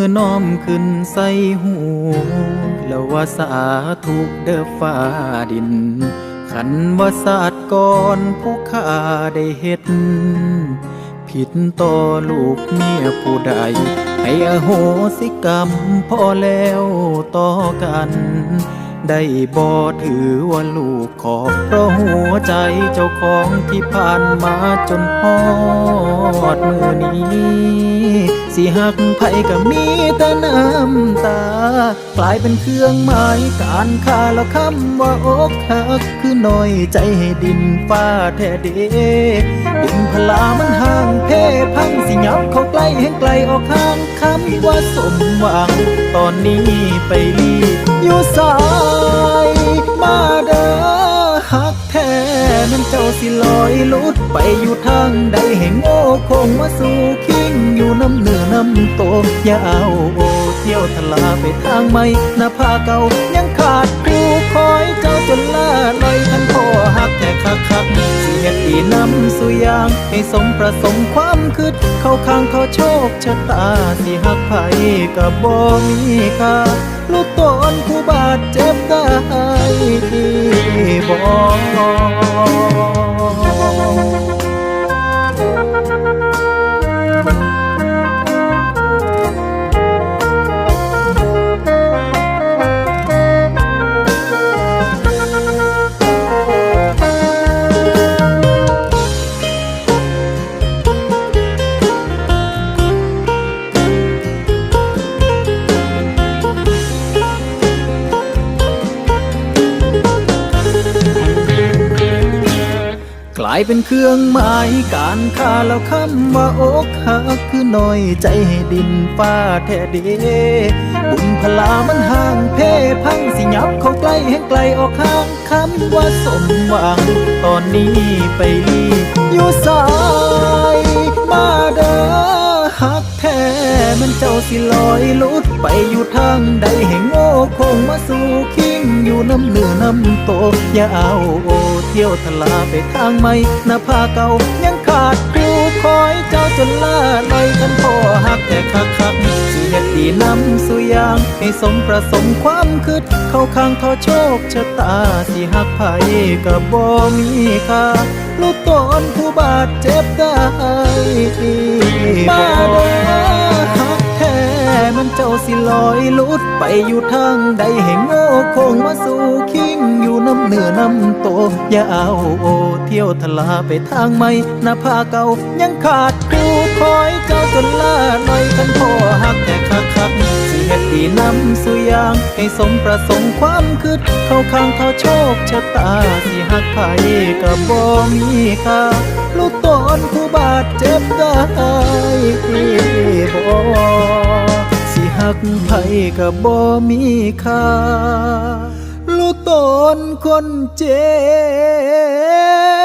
อน้อมขึ้นใส่หูแล้วว่าสาธุเด้อฟ้าดิน ขันว่าศาสตร์ก่อนผู้ข้าได้เฮ็ด ผิดต่อลูกเมียผู้ใด ให้อโหสิกรรมพอแล้วต่อกัน ได้บ่ถือว่าลูกขอเพราะหัวใจเจ้าของที่ผ่านมาจนฮอดมือนี้ สิหักไผก็มีแต่น้ำตา กลายเป็นเครื่องหมายการค่าแล้วคำว่าอกหัก คือน้อยใจให้ดินฟ้าแท้เดดินพลามันห่างเพพังสิยับเข้าใกล้แห่งไกลออกข้างคำว่าสมหวัง ตอนนี้ไปลีอยู่สายมา สิลอยลุดไปอยู่ทางใดแห่งโง่คงมาสู่คิงอยู่น้ำเหนือน้ำโตอย่าเอาโอเที่ยวทลาไปทางใหม่หน้าผ้าเก่ายังขาดครูคอยเจ้าจนล่าลอยทันพ่อหักแท้คักคักๆเสียดีนำสู่ยางให้สมประสงค์ความคืดเข้าข้างเขาโชคชะตาสิหักไผกับบ่มีค่าลูกตนผู้บาดเจ็บได้บ่กายเป็นเครื่องหมายการค่าแล้วคำว่าอกหักคือน้อยใจให้ดินฟ้าแท้เดบุญพลามันห่างเพพังสิยับเข้าใกล้แห่งไกลออกห่างคำว่าสมหวัง ตอนนี้ไปลีอยู่สายมาเด้อหักแท้มันเจ้าสิลอยลุดไปอยู่ทางใดแห่งโง่คงมาสู่คิงอยู่น้ำเหนือน้ำโตอย่าเอาโอ เที่ยวทลาไปทางใหม่หน้าผ้าเก่ายังขาดครูคอยเจ้าจนลาลอยกันพ่อหักแต่คักคักสิเฮ็ดดีนำสู่อยางให้สมประสงค์ความคืดเข้าข้างเขาโชคชะตาสิหักไผกับบ่มีค่าลูกตนผู้บาดเจ็บได้ สิลอยลุดไปอยู่ทางใดแห่งโง่คงมาสู่คิงอยู่น้ำเหนือน้ำโตอย่าเอาโอเที่ยวทลาไปทางใหม่นาผ้าเก่ายังขาดครูคอยเจ้าจนล่าลอยกันพ่อหักแต่คักคักสิเฮ็ดดีนำสู่อยางให้สมประสงค์ความคืดเข้าข้างเขาโชคชะตาสิหักไผกับบ่มีค่าลูกตนผู้บาดเจ็บได้ กไผกับบ่มีค่าลูกตนคนเจ็บ